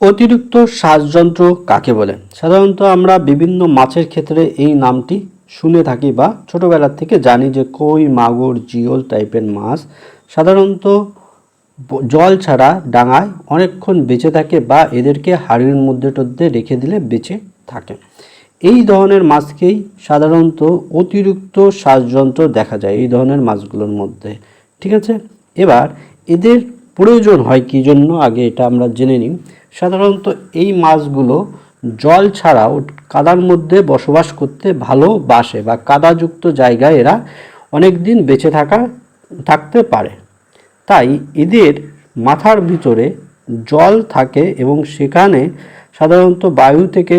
অতিরিক্ত শ্বাসযন্ত্র কাকে বলে? সাধারণত আমরা বিভিন্ন মাছের ক্ষেত্রে এই নামটি শুনে থাকি বা ছোটোবেলার থেকে জানি যে কই, মাগুর, জিওল টাইপের মাছ সাধারণত জল ছাড়া ডাঙায় অনেকক্ষণ বেঁচে থাকে বা এদেরকে হাড়ির মধ্যে টধ্যে রেখে দিলে বেঁচে থাকে। এই ধরনের মাছকেই সাধারণত অতিরিক্ত শ্বাসযন্ত্র দেখা যায় এই ধরনের মাছগুলোর মধ্যে। ঠিক আছে? এবার এদের প্রয়োজন হয় কী জন্য? আগে এটা আমরা জেনে নিই। সাধারণত এই মাছগুলো জল ছাড়াও কাদার মধ্যে বসবাস করতে ভালোবাসে বা কাদাযুক্ত জায়গায় এরা অনেক দিন বেঁচে থাকা, থাকতে পারে। তাই এদের মাথার ভিতরে জল থাকে এবং সেখানে সাধারণত বায়ু থেকে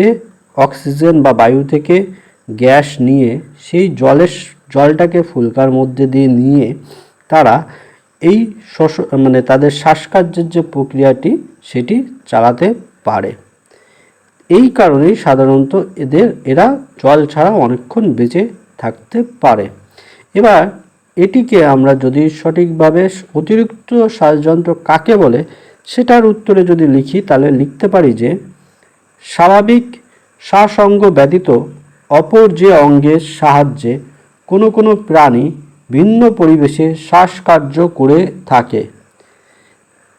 অক্সিজেন বা বায়ু থেকে গ্যাস নিয়ে সেই জলের, জলটাকে ফুলকার মধ্যে দিয়ে নিয়ে তারা এই শোষ মানে তাদের শ্বাসকার্যের যে প্রক্রিয়াটি সেটি চালাতে পারে। এই কারণেই সাধারণত এদের, এরা জল ছাড়া অনেকক্ষণ বেঁচে থাকতে পারে। এবার এটিকে আমরা যদি সঠিকভাবে অতিরিক্ত শ্বাসযন্ত্র কাকে বলে সেটার উত্তরে যদি লিখি, তাহলে লিখতে পারি যে স্বাভাবিক শ্বাসঙ্গ ব্যতীত অপর যে অঙ্গের সাহায্যে কোনো কোনো প্রাণী ভিন্ন পরিবেশে শ্বাসকার্য করে থাকে।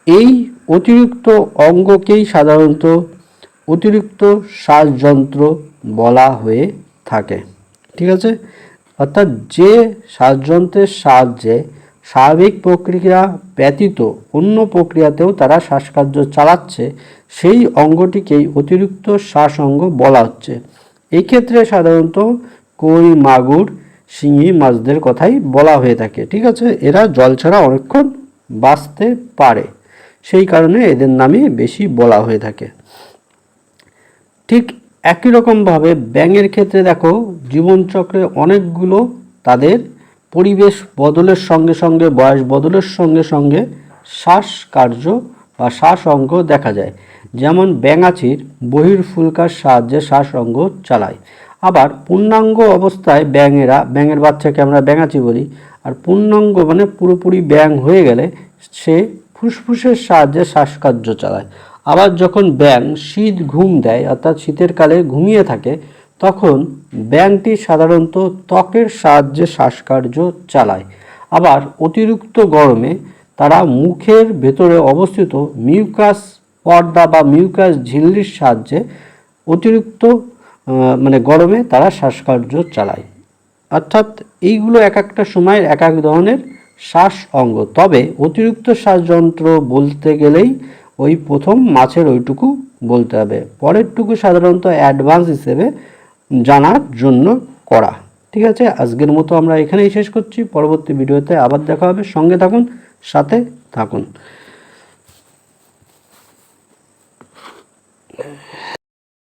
এই অতিরিক্ত অঙ্গকেই সাধারণত অতিরিক্ত শ্বাসযন্ত্র বলা হয়ে থাকে। ঠিক আছে? অর্থাৎ যে শ্বাসযন্ত্রের সাহায্যে স্বাভাবিক প্রক্রিয়া ব্যতীত অন্য প্রক্রিয়াতেও তারা শ্বাসকার্য চালাচ্ছে, সেই অঙ্গটিকেই অতিরিক্ত শ্বাস অঙ্গ বলা হচ্ছে। এক্ষেত্রে সাধারণত কই, মাগুর শিঙি মাছদের কথাই বলা হয়ে থাকে, ঠিক আছে? এরা জল ছাড়া অনেকক্ষণ বাঁচতে পারে। সেই কারণে এদের নামই বেশি বলা হয়ে থাকে। ঠিক একই রকমভাবে ব্যাঙের ক্ষেত্রে দেখো জীবনচক্রে অনেকগুলো তাদের পরিবেশ বদলের সঙ্গে সঙ্গে, বয়স বদলের সঙ্গে সঙ্গে শ্বাসকার্য বা শ্বাস অঙ্গ দেখা যায়। যেমন ব্যাঙাচির বহির্ফুলকার সাহায্যে শ্বাস অঙ্গ চালায়। আবার পূর্ণাঙ্গ অবস্থায় ব্যাঙেরা, ব্যাঙের বাচ্চাকে আমরা ব্যাঙাচি বলি, আর পূর্ণাঙ্গ মানে পুরোপুরি ব্যাঙ হয়ে গেলে সে ফুসফুসের সাহায্যে শ্বাসকার্য চালায়। আবার যখন ব্যাং শীত ঘুম দেয়, অর্থাৎ শীতের কালে ঘুমিয়ে থাকে, তখন ব্যাংটি সাধারণত ত্বকের সাহায্যে শ্বাসকার্য চালায়। আবার অতিরিক্ত গরমে তারা মুখের ভেতরে অবস্থিত মিউকাস পর্দা বা মিউকাস ঝিল্লির সাহায্যে অতিরিক্ত মানে গরমে তারা শ্বাসকার্য চালায়। অর্থাৎ এইগুলো এক একটা সময়ের এক এক ধরনের শ্বাস অঙ্গ। তবে অতিরিক্ত শ্বাসযন্ত্র বলতে গেলেই ওই প্রথম মাছের ওইটুকু বলতে হবে। পরেরটুকু সাধারণত অ্যাডভান্স হিসেবে জানার জন্য করা। ঠিক আছে? আজকের মতো আমরা এখানেই শেষ করছি। পরবর্তী ভিডিওতে আবার দেখা হবে। সঙ্গে থাকুন, সাথে থাকুন।